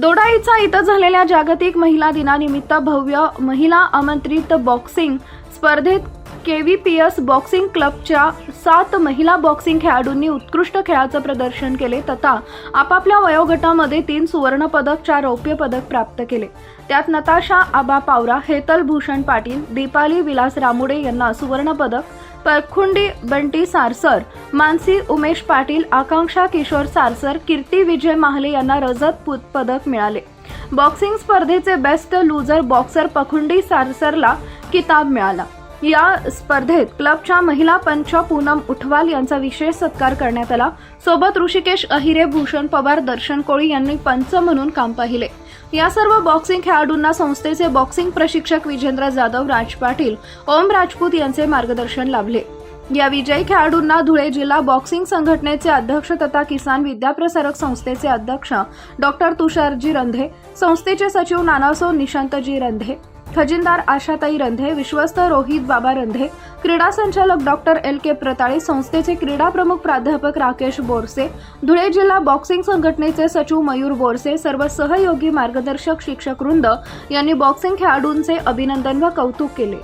दोडाईचा इथं झालेल्या जागतिक महिला दिनानिमित्त भव्य महिला आमंत्रित बॉक्सिंग स्पर्धेत केव्हीपीएस बॉक्सिंग क्लबच्या सात महिला बॉक्सिंग खेळाडूंनी उत्कृष्ट खेळाचं प्रदर्शन केले तथा आपापल्या वयोगटामध्ये तीन सुवर्णपदक चार रौप्य पदक प्राप्त केले. त्यात नताशा आबा पावरा हेतल भूषण पाटील दीपाली विलास रामुडे यांना सुवर्णपदक परखुंडी बंटी सारसर मानसी उमेश पाटील आकांक्षा किशोर सारसर कीर्ती विजय माहले यांना रजत पदक मिळाले. बॉक्सिंग स्पर्धेचे बेस्ट लूजर बॉक्सर पखुंडी सारसरला किताब मिळाला. या स्पर्धेत क्लबच्या महिला पंच पूनम उठवाल यांचा विशेष सत्कार करण्यात आला. सोबत ऋषिकेश अहिरे भूषण पवार दर्शन कोळी यांनी पंच म्हणून काम पाहिले. या सर्व बॉक्सिंग खेळाडूंना संस्थेचे बॉक्सिंग प्रशिक्षक विजेंद्र जाधव राज पाटील ओम राजपूत यांचे मार्गदर्शन लाभले. या विजयी खेळाडूंना धुळे जिल्हा बॉक्सिंग संघटनेचे अध्यक्ष तथा किसान विद्याप्रसारक संस्थेचे अध्यक्ष डॉक्टर तुषारजी रंधे संस्थेचे सचिव नानासो निशांतजी रंधे खजिनदार आशाताई रंधे विश्वस्त रोहित बाबा रंधे क्रीडा संचालक डॉक्टर एल के प्रताळे संस्थेचे क्रीडा प्रमुख प्राध्यापक राकेश बोरसे धुळे जिल्हा बॉक्सिंग संघटनेचे सचिव मयूर बोरसे सर्व सहयोगी मार्गदर्शक शिक्षक वृंद यांनी बॉक्सिंग खेळाडूंचे अभिनंदन व कौतुक केले.